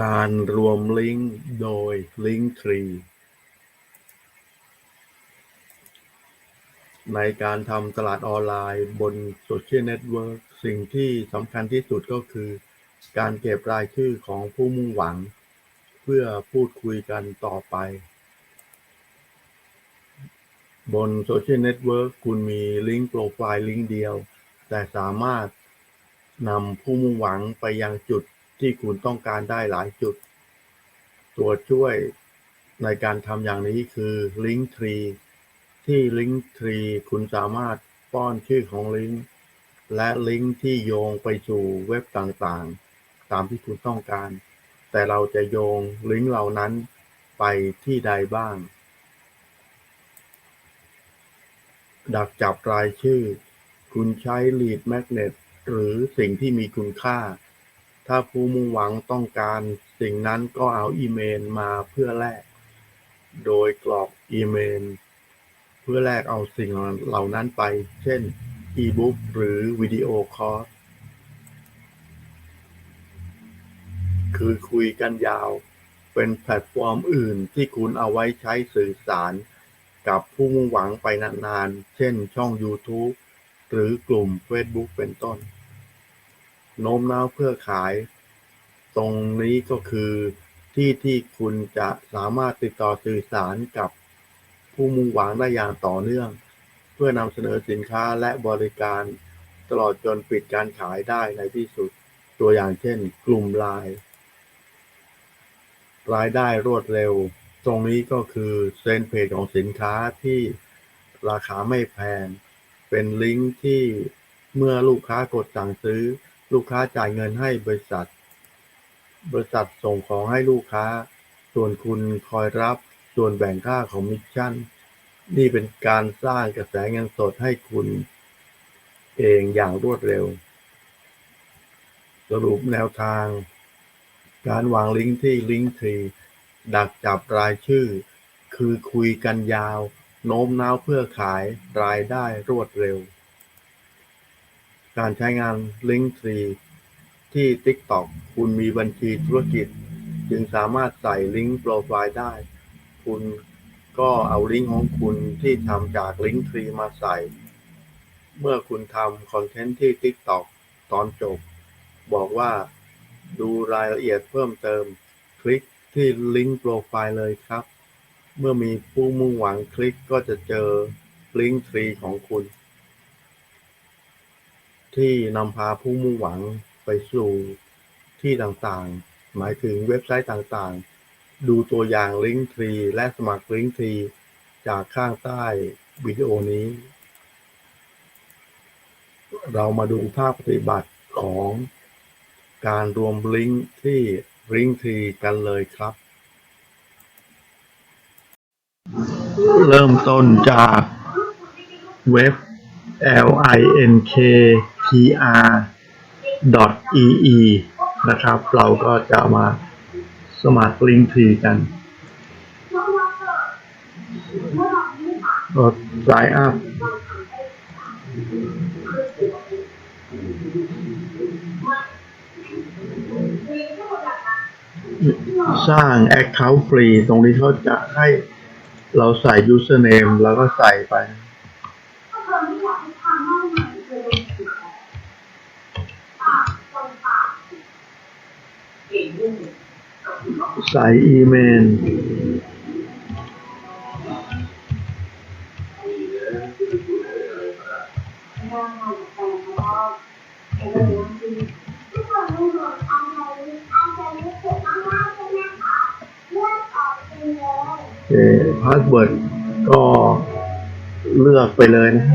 การรวมลิงก์โดย Linktree ในการทำตลาดออนไลน์บนโซเชียลเน็ตเวิร์กสิ่งที่สำคัญที่สุดก็คือ การเก็บรายชื่อของผู้มุ่งหวัง เพื่อพูดคุยกันต่อไป บนโซเชียลเน็ตเวิร์กคุณมีลิงก์โปรไฟล์ลิงก์เดียว แต่สามารถนำผู้มุ่งหวังไปยังจุด ที่คุณต้องการได้หลายจุด ตัวช่วยในการทำอย่างนี้คือ Linktree ที่ Linktree คุณสามารถป้อนชื่อของลิงก์และลิงก์ที่โยงไปสู่เว็บต่างๆ ตามที่คุณต้องการ แต่เราจะโยงลิงก์เหล่านั้นไปที่ใดบ้าง ดักจับรายชื่อ คุณใช้ Lead Magnet หรือสิ่งที่มีคุณค่า ถ้าผู้มุ่งหวังต้องการสิ่งนั้นก็เอาอีเมลมาเพื่อแลก โดยกรอกอีเมล เพื่อแลกเอาสิ่งเหล่านั้นไป เช่น อีบุ๊กหรือวิดีโอคอร์ส คือคุยกันยาว เป็นแพลตฟอร์มอื่นที่คุณเอาไว้ใช้สื่อสารกับผู้มุ่งหวังไปนานๆ เช่นช่อง YouTube หรือกลุ่ม Facebook เป็นต้น โน้มน้าวเพื่อขาย ตรงนี้ก็คือที่ที่คุณจะสามารถติดต่อสื่อสารกับผู้มุ่งหวังได้อย่างต่อเนื่อง เพื่อนำเสนอสินค้าและบริการตลอดจนปิดการขายได้ในที่สุดตัวอย่างเช่น กลุ่มไลน์รายได้รวดเร็ว ตรงนี้ก็คือเซนเพจของสินค้าที่ราคาไม่แพง เป็นลิงก์ที่เมื่อลูกค้ากดสั่งซื้อ ลูกค้าจ่ายเงินให้บริษัท บริษัทส่งของให้ลูกค้า ส่วนคุณคอยรับ ส่วนแบ่งค่าของมิชชั่น นี่เป็นการสร้างกระแสเงินสดให้คุณเองอย่างรวดเร็ว สรุปแนวทาง การวางลิงก์ที่ Linktree ดักจับรายชื่อ คือคุยกันยาว โน้มน้าวเพื่อขายรายได้รวดเร็ว การใช้งาน Linktree ที่ TikTok คุณมีบัญชีธุรกิจ จึงสามารถใส่ลิงก์โปรไฟล์ได้ คุณก็เอาลิงก์ของคุณที่ทำจาก Linktree มาใส่ เมื่อคุณทำคอนเทนต์ที่ TikTok ตอนจบ บอกว่าดูรายละเอียดเพิ่มเติม คลิกที่ลิงก์โปรไฟล์เลยครับ เมื่อมีผู้มุ่งหวังคลิกก็จะเจอลิงก์ทรีของคุณ ที่นำพาผู้มุ่งหวังไปสู่ที่ต่างๆ หมายถึงเว็บไซต์ต่างๆ ดูตัวอย่างลิงก์ทรีและสมัครลิงก์ทรีจากข้างใต้วิดีโอนี้ เรามาดูภาพปฏิบัติของการรวมลิงก์ที่ Linktree กันเลยครับ เริ่มต้นจากเว็บ linktr.ee นะครับ เราก็จะมาสมัคร Linktree กันกด sign up สร้าง Account ฟรี ตรงนี้เขาจะให้เราใส่ Username แล้วก็ใส่ไป ส่อีเมลโอเคพาสเวิร์ดก็เลือกไปเลยนะ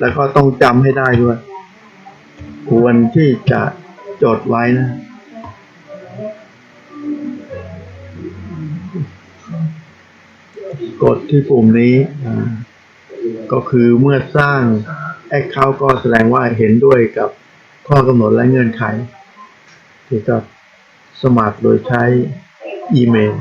แล้วก็ต้องจำให้ได้ด้วย ควรที่จะจดไว้นะ ดที่ปุ่มนี้ก็คือเมื่อสร้าง Account ก็แสดงว่าเห็นด้วยกับข้อกำหนดและเงื่อนไขเกี่ยวกับสมัครโดยใช้อีเมล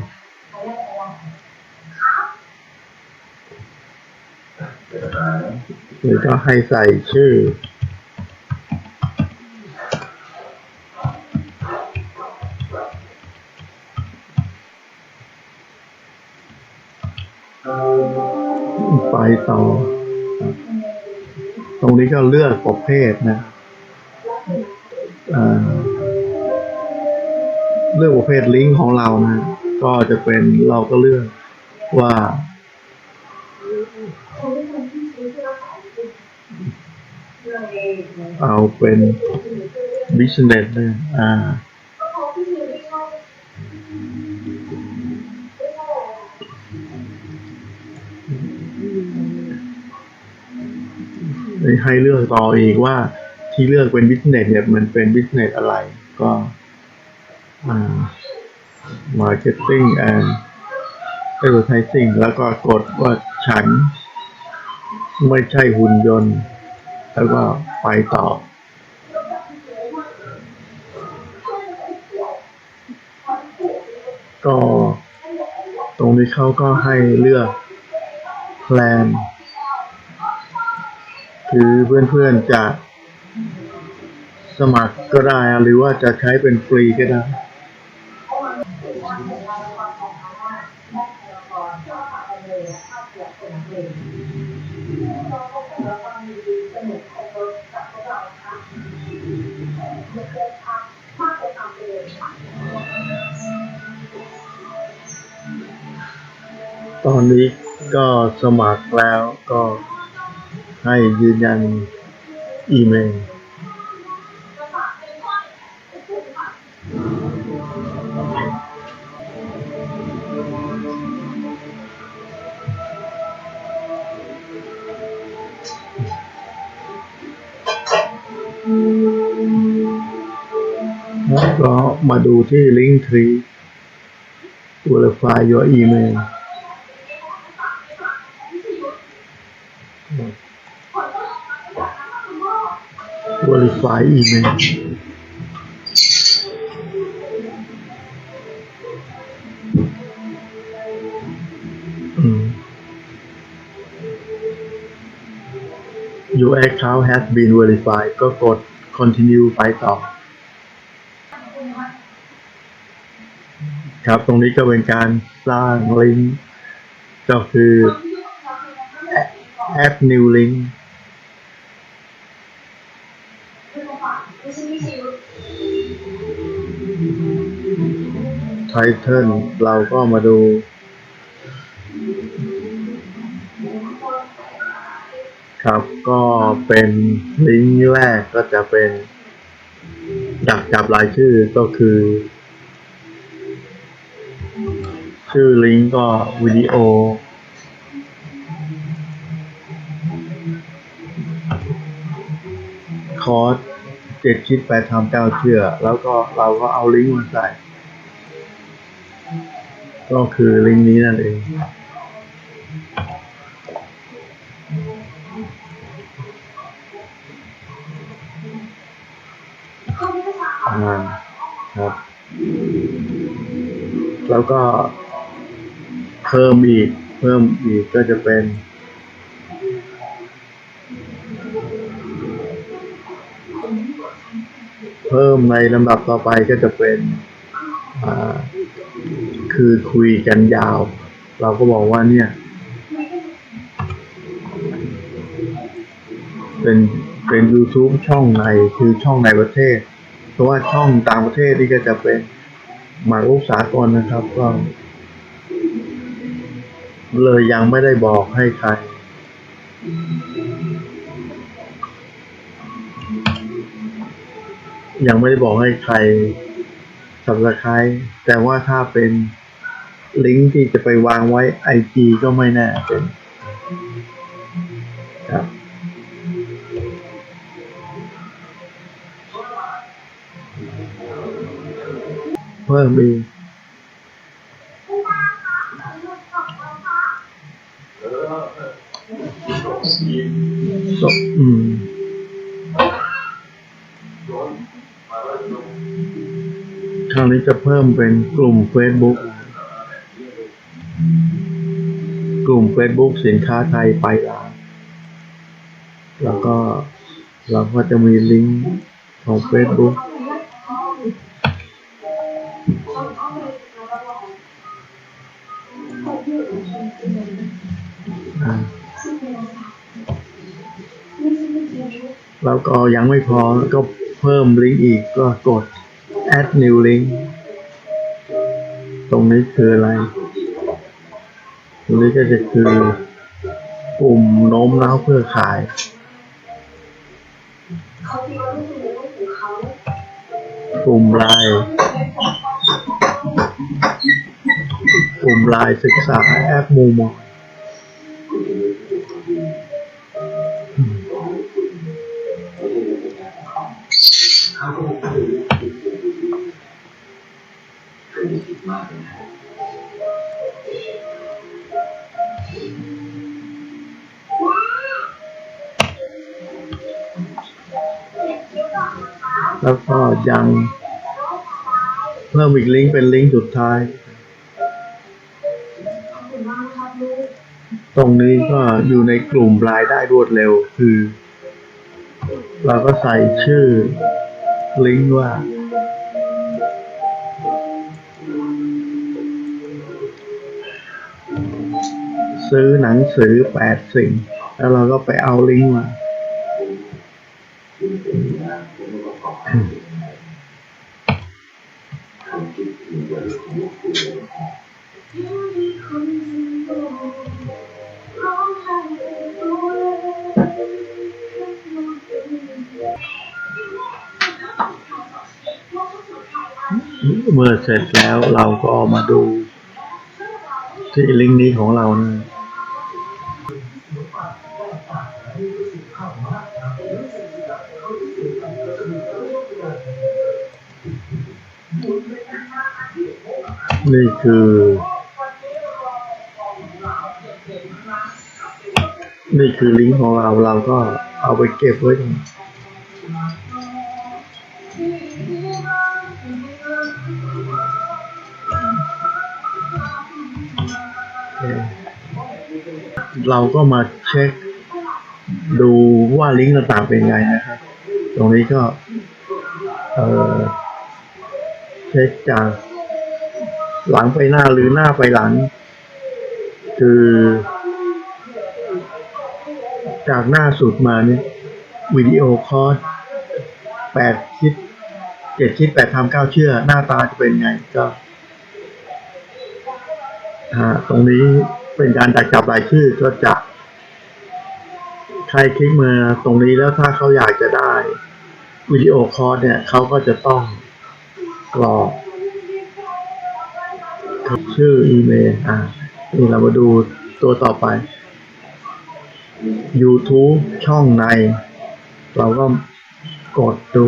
หรือก็ให้ใส่ชื่อ ไปต่อ ตรงนี้ก็เลือกประเภทนะเลือกประเภทลิงก์ของเรานะ ก็จะเป็นเราก็เลือกว่า เอาเป็น business เลยอ่า ให้เลือกต่ออีกว่าที่เลือกเป็น business เนี่ยมันเป็น business อะไรก็ marketing and advertising แล้วก็กดว่าฉันไม่ใช่หุ่นยนต์ แล้วก็ไปต่อ ก็ตรงนี้เขาก็ให้เลือกแพลน คือเพื่อนๆจะสมัครก็ได้หรือว่าจะใช้เป็นฟรีก็ได้ตอนนี้ก็สมัครแล้วก็ ให้ยืนยันอีเมลแล้วก็มาดูที่ Link Tree Verify your email Verify email อืม Your account has been verified ก็กด continue ไปต่อ ครับตรงนี้ก็เป็นการสร้างลิงก์ก็คือแอป new link ไทเทิลเราก็มาดู ครับก็เป็นลิงก์แรกก็จะเป็นอยากจับรายชื่อก็คือ ชื่อลิงก์ก็วิดีโอ คอร์สเจ็ดคิดไปดทำเจ้าเชื่อ แล้วก็เราก็เอาลิงก์มาใส่ ก็คือลิงก์นี้นั่นเองอ่าครับ แล้วก็เพิ่มอีก เพิ่มอีกก็จะเป็น เพิ่มในลำดับต่อไปก็จะเป็นคือคุยกันยาว เราก็บอกว่าเนี่ย เป็นเป็น YouTube ช่องในคือช่องในประเทศ เพราะว่าช่องต่างประเทศนี่ก็จะเป็นหมากรุกสากลนะครับก็เลยยังไม่ได้บอกให้ใคร ยังไม่ได้บอกให้ใครสับสไครแต่ว่าถ้าเป็นลิงก์ที่จะไปวางไว้ไอจีก็ไม่แน่เป็นครับเพิ่มอีก คราวนี้จะเพิ่มเป็นกลุ่ม Facebook กลุ่ม Facebook สินค้าไทยไปร้าแล้วก็เราก็จะมีลิงก์ของ Facebook แล้วก็ยังไม่พอก็เพิ่มลิงก์อีกก็กด add new link ตรงนี้คืออะไร ตรงนี้ก็จะคือปุ่มโน้มน้าวเพื่อขายปุ่มลายปุ่มลายศึกษาแอปมูมอ แล้วก็ยังเพิ่มอีกลิงก์เป็นลิงก์สุดท้าย ตรงนี้ก็อยู่ในกลุ่มรายได้รวดเร็วคือ เราก็ใส่ชื่อลิงก์ว่า ซื้อหนังสือแปดสิ่ง แล้วเราก็ไปเอาลิงก์มาเมื่อเสร็จแล้วเราก็มาดูที่ลิงก์นี้ของเรานะ นี่คือ นี่คือลิงก์ของเราเราก็เอาไปเก็บไว้ตรงนี้เราก็มาเช็คดูว่าลิงก์ต่างๆเป็นไงนะครับ ตรงนี้ก็ เออเช็คจาก หลังไปหน้าหรือหน้าไปหลัง คือ จากหน้าสุดมาเนี่ยวิดีโอคอร์สแปดคิดเจ็ดคิดแปดทำเก้าเชื่อ หน้าตาจะเป็นไงก็อ่าตรงนี้เป็นการจัดจับรายชื่อก็จะใครคลิกมาตรงนี้แล้วถ้าเขาอยากจะได้วิดีโอคอร์สเนี่ยเขาก็จะต้องกรอก ชื่ออีเมลอ่านี่เรามาดูตัวต่อไป YouTube ช่องใน เราก็กดดู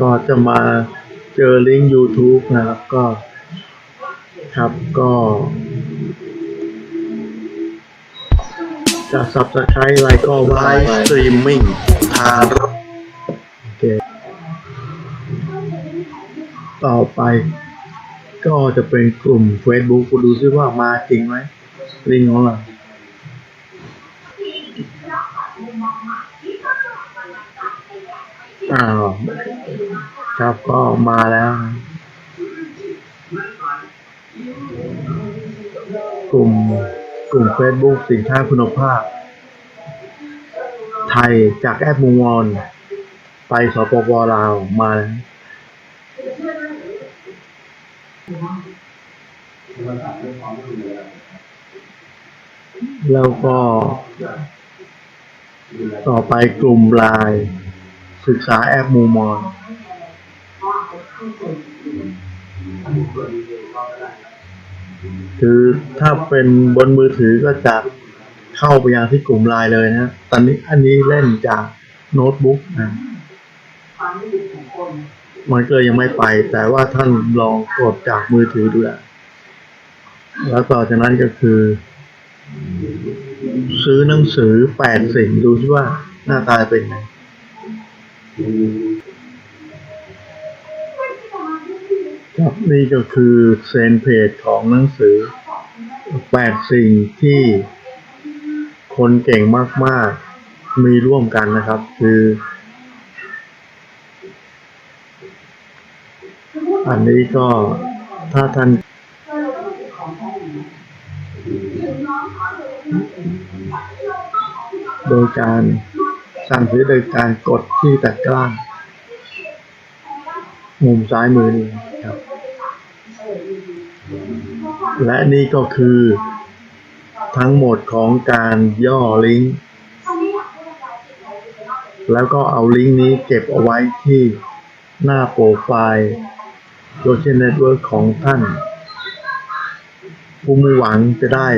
ก็จะมาเจอลิงก์ YouTube นะครับก็ครับก็จะ Subscribe อะไรก็ไลฟ์สตรีมมิ่งทาง ต่อไป ก็จะเป็นกลุ่ม Facebook ดูซิว่ามาจริงไหมลิงก์ของเราอ้าวครับก็มาแล้ว กลุ่มกลุ่ม Facebook สินค้าคุณภาพ ไทยจากแอปมูวอนไปสปปลาวมาแล้ว แล้วก็ ต่อไปกลุ่มไลน์ศึกษาแอปมูมอนคือถ้าเป็นบนมือถือก็จะเข้าไปยังที่กลุ่มไลน์เลยนะตอนนี้อันนี้เล่นจากโน้ตบุ๊กนะ มันก็ยังไม่ไป แต่ว่าท่านลองกดจากมือถือดูแลวแล้วต่อจากนั้นก็คือ ซื้อหนังสือแปดสิ่งดูที่ว่าหน้าตาเป็นไงครับนี่ก็คือเซนเพจของหนังสือแปดสิ่งที่คนเก่งมาก ๆ มีร่วมกันนะครับ คือ อันนี้ก็ถ้าท่านโดยการสั่งซื้อโดยการกดที่ตะกร้ามุมซ้ายมือนี้ครับ และนี่ก็คือทั้งหมดของการย่อลิงก์ แล้วก็เอาลิงก์นี้เก็บเอาไว้ที่หน้าโปรไฟล์ โซเชียลเน็ตเวิร์กของท่าน ผู้มุ่หวังจะได้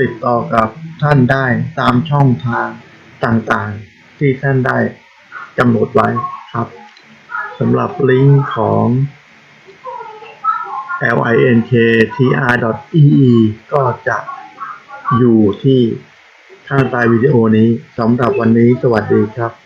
ติดต่อกับท่านได้ตามช่องทางต่างๆ ที่ท่านได้กำหนดไว้ครับสำหรับลิงก์ของ linktr.ee ก็จะอยู่ที่ข้างใต้วิดีโอนี้สำหรับวันนี้สวัสดีครับ